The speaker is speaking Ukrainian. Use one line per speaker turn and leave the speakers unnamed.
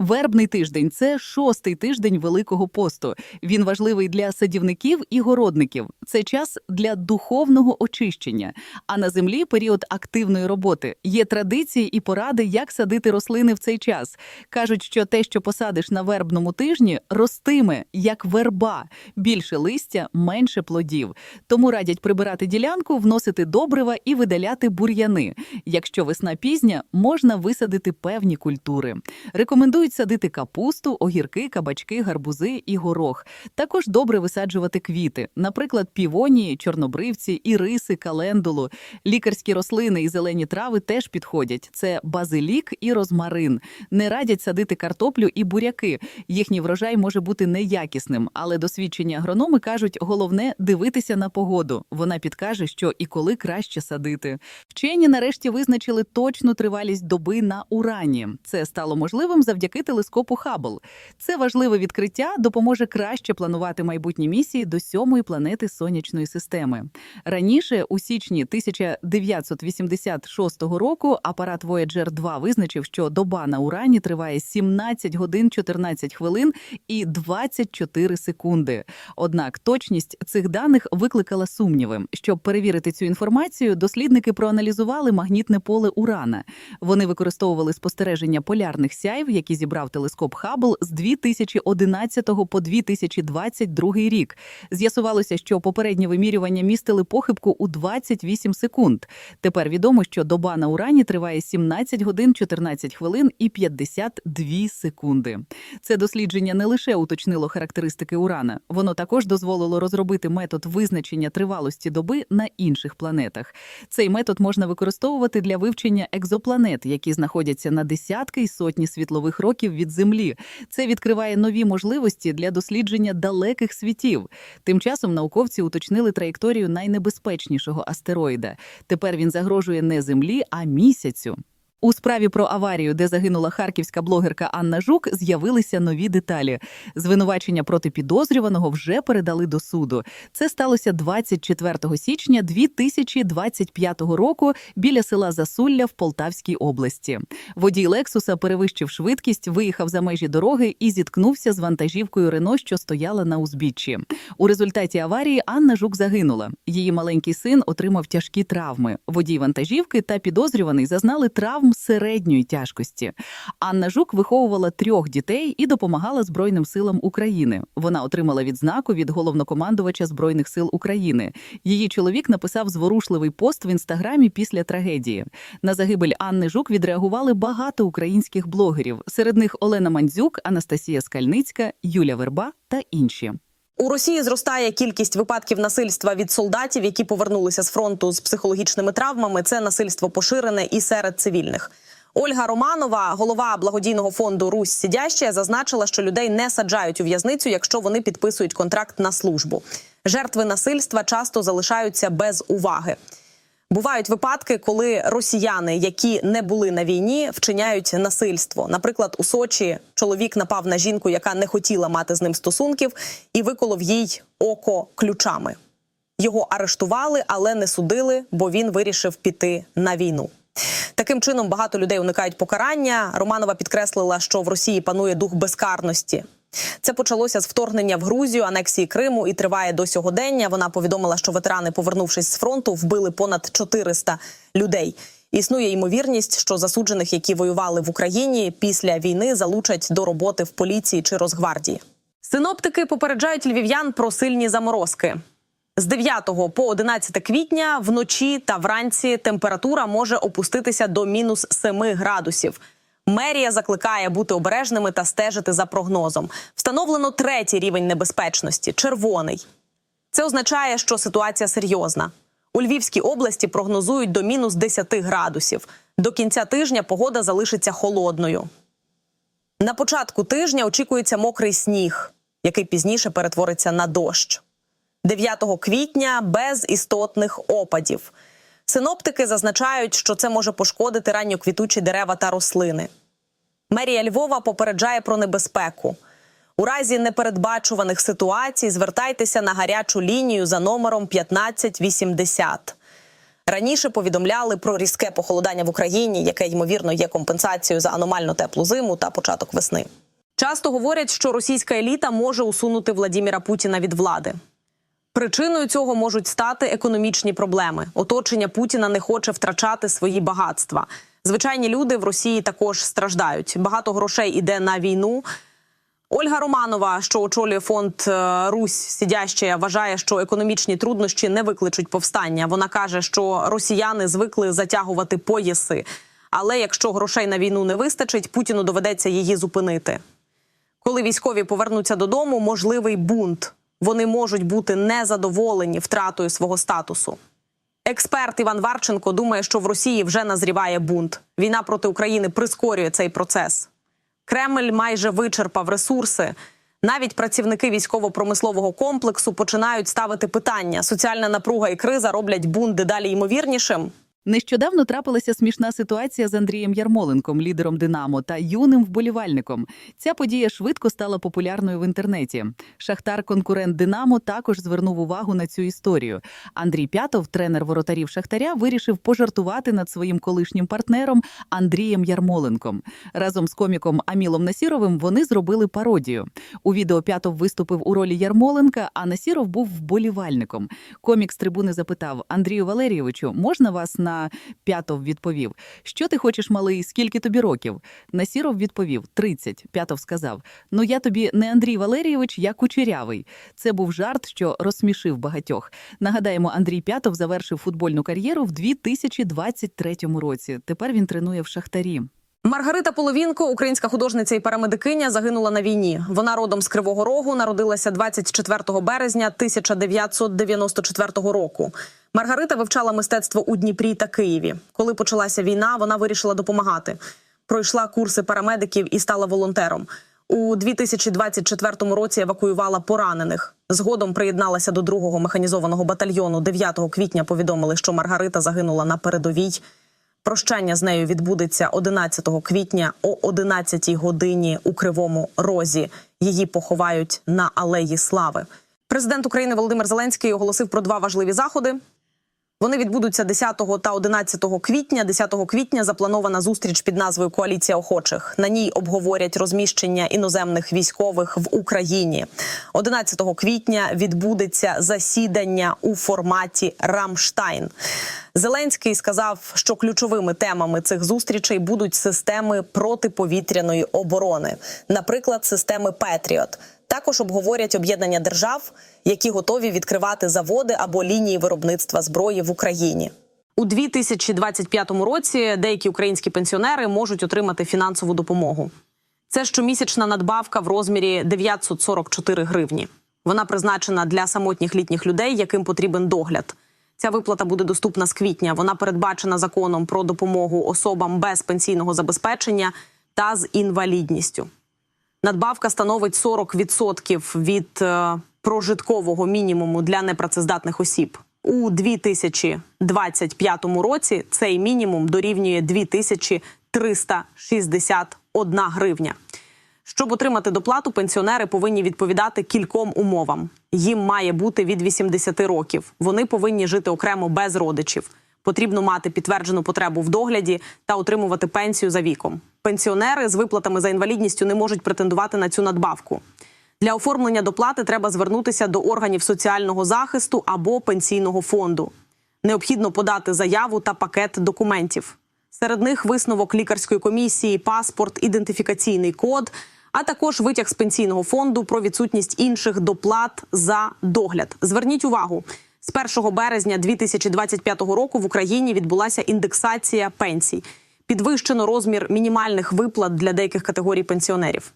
Вербний тиждень це шостий тиждень Великого посту. Він важливий для садівників і городників. Це час для духовного очищення. А на землі період активної роботи. Є традиції і поради, як садити рослини в цей час. Кажуть, що те, що посадиш на вербному тижні, ростиме як верба. Більше листя, менше плодів. Тому радять прибирати ділянку, вносити добрива і видаляти бур'яни. Якщо весна пізня, можна висадити певні культури. Рекомендують садити капусту, огірки, кабачки, гарбузи і горох. Також добре висаджувати квіти, наприклад, півонії, чорнобривці, іриси, календулу. Лікарські рослини і зелені трави теж підходять. Це базилік і розмарин. Не радять садити картоплю і буряки. Їхній врожай може бути неякісним, але досвідчені агрономи кажуть, головне дивитися на погоду. Вона підкаже, що і коли краще садити. Вчені нарешті визначили точну тривалість доби на урані. Це стало можливим завдяки телескопу Хаббл. Це важливе відкриття допоможе краще планувати майбутні місії до сьомої планети сонячної системи. Раніше, у січні 1986 року, апарат Voyager 2 визначив, що доба на урані триває 17 годин 14 хвилин і 24 секунди. Однак точність цих даних викликала сумніви. Щоб перевірити цю інформацію, дослідники проаналізували магнітне поле урана. Вони використовували спостереження полярних сяйв, які зібрав телескоп Хаббл з 2011 по 2022 рік. З'ясувалося, що попередні вимірювання містили похибку у 28 секунд. Тепер відомо, що доба на урані триває 17 годин 14 хвилин і 52 секунди. Це дослідження не лише уточнило характеристики урана, воно також дозволило розробити метод визначення тривалості доби на інших планетах. Цей метод можна використовувати для вивчення екзопланет, які знаходяться на десятки і сотні світлових років від Землі. Це відкриває нові можливості для дослідження далеких світів. Тим часом науковці уточнили траєкторію найнебезпечнішого астероїда. Тепер він загрожує не Землі, а місяцю. У справі про аварію, де загинула харківська блогерка Анна Жук, з'явилися нові деталі. Звинувачення проти підозрюваного вже передали до суду. Це сталося 24 січня 2025 року біля села Засулля в Полтавській області. Водій Лексуса перевищив швидкість, виїхав за межі дороги і зіткнувся з вантажівкою Рено, що стояла на узбіччі. У результаті аварії Анна Жук загинула. Її маленький син отримав тяжкі травми. Водій вантажівки та підозрюваний зазнали травм середньої тяжкості. Анна Жук виховувала трьох дітей і допомагала Збройним силам України. Вона отримала відзнаку від головнокомандувача Збройних сил України. Її чоловік написав зворушливий пост в інстаграмі після трагедії. На загибель Анни Жук відреагували багато українських блогерів. Серед них Олена Мандзюк, Анастасія Скальницька, Юля Верба та інші.
У Росії зростає кількість випадків насильства від солдатів, які повернулися з фронту з психологічними травмами. Це насильство поширене і серед цивільних. Ольга Романова, голова благодійного фонду Русь Сідяще, зазначила, що людей не саджають у в'язницю, якщо вони підписують контракт на службу. Жертви насильства часто залишаються без уваги. Бувають випадки, коли росіяни, які не були на війні, вчиняють насильство. Наприклад, у Сочі чоловік напав на жінку, яка не хотіла мати з ним стосунків, і виколов їй око ключами. Його арештували, але не судили, бо він вирішив піти на війну. Таким чином багато людей уникають покарання. Романова підкреслила, що в Росії панує дух безкарності. Це почалося з вторгнення в Грузію, анексії Криму і триває до сьогодення. Вона повідомила, що ветерани, повернувшись з фронту, вбили понад 400 людей. Існує ймовірність, що засуджених, які воювали в Україні, після війни залучать до роботи в поліції чи Росгвардії. Синоптики попереджають львів'ян про сильні заморозки. З 9 по 11 квітня вночі та вранці температура може опуститися до мінус 7 градусів. Мерія закликає бути обережними та стежити за прогнозом. Встановлено третій рівень небезпечності червоний. Це означає, що ситуація серйозна. У Львівській області прогнозують до мінус 10 градусів. До кінця тижня погода залишиться холодною. На початку тижня очікується мокрий сніг, який пізніше перетвориться на дощ. 9 квітня без істотних опадів. Синоптики зазначають, що це може пошкодити ранньоквітучі дерева та рослини. Мерія Львова попереджає про небезпеку. У разі непередбачуваних ситуацій звертайтеся на гарячу лінію за номером 1580. Раніше повідомляли про різке похолодання в Україні, яке ймовірно є компенсацією за аномально теплу зиму та початок весни. Часто говорять, що російська еліта може усунути Владіміра Путіна від влади. Причиною цього можуть стати економічні проблеми. Оточення Путіна не хоче втрачати свої багатства. Звичайні люди в Росії також страждають. Багато грошей іде на війну. Ольга Романова, що очолює фонд е, Русь Сидящая, вважає, що економічні труднощі не викличуть повстання. Вона каже, що росіяни звикли затягувати пояси. Але якщо грошей на війну не вистачить, Путіну доведеться її зупинити. Коли військові повернуться додому, можливий бунт. Вони можуть бути незадоволені втратою свого статусу. Експерт Іван Варченко думає, що в Росії вже назріває бунт. Війна проти України прискорює цей процес. Кремль майже вичерпав ресурси. Навіть працівники військово-промислового комплексу починають ставити питання. Соціальна напруга і криза роблять бунт дедалі ймовірнішим.
Нещодавно трапилася смішна ситуація з Андрієм Ярмоленком, лідером Динамо та юним вболівальником. Ця подія швидко стала популярною в інтернеті. Шахтар-конкурент Динамо також звернув увагу на цю історію. Андрій П'ятов, тренер воротарів Шахтаря, вирішив пожартувати над своїм колишнім партнером Андрієм Ярмоленком. Разом з коміком Амілом Насіровим вони зробили пародію. У відео П'ятов виступив у ролі Ярмоленка, а Насіров був вболівальником. Комік з трибуни запитав Андрію Валерійовичу, можна вас на П'ятов відповів: Що ти хочеш, малий? Скільки тобі років? Насіров відповів: 30. П'ятов сказав: Ну я тобі не Андрій Валерійович, я кучерявий. Це був жарт, що розсмішив багатьох. Нагадаємо, Андрій П'ятов завершив футбольну кар'єру в 2023 році. Тепер він тренує в Шахтарі.
Маргарита Половінко, українська художниця і парамедикиня, загинула на війні. Вона родом з Кривого Рогу, народилася 24 березня 1994 року. Маргарита вивчала мистецтво у Дніпрі та Києві. Коли почалася війна, вона вирішила допомагати. Пройшла курси парамедиків і стала волонтером. У 2024 році евакуювала поранених. Згодом приєдналася до другого механізованого батальйону. 9 квітня повідомили, що Маргарита загинула на передовій. Прощання з нею відбудеться 11 квітня о 11 годині у Кривому Розі. Її поховають на Алеї Слави. Президент України Володимир Зеленський оголосив про два важливі заходи. Вони відбудуться 10 та 11 квітня. 10 квітня запланована зустріч під назвою Коаліція охочих. На ній обговорять розміщення іноземних військових в Україні. 11 квітня відбудеться засідання у форматі Рамштайн. Зеленський сказав, що ключовими темами цих зустрічей будуть системи протиповітряної оборони, наприклад, системи Петріот. Також обговорять об'єднання держав, які готові відкривати заводи або лінії виробництва зброї в Україні. У 2025 році деякі українські пенсіонери можуть отримати фінансову допомогу. Це щомісячна надбавка в розмірі 944 гривні. Вона призначена для самотніх літніх людей, яким потрібен догляд. Ця виплата буде доступна з квітня. Вона передбачена законом про допомогу особам без пенсійного забезпечення та з інвалідністю. Надбавка становить 40% від е, прожиткового мінімуму для непрацездатних осіб. У 2025 році цей мінімум дорівнює 2361 гривня. Щоб отримати доплату, пенсіонери повинні відповідати кільком умовам. Їм має бути від 80 років. Вони повинні жити окремо без родичів. Потрібно мати підтверджену потребу в догляді та отримувати пенсію за віком. Пенсіонери з виплатами за інвалідністю не можуть претендувати на цю надбавку. Для оформлення доплати треба звернутися до органів соціального захисту або пенсійного фонду. Необхідно подати заяву та пакет документів. Серед них висновок лікарської комісії, паспорт, ідентифікаційний код, а також витяг з пенсійного фонду про відсутність інших доплат за догляд. Зверніть увагу. З 1 березня 2025 року в Україні відбулася індексація пенсій. Підвищено розмір мінімальних виплат для деяких категорій пенсіонерів.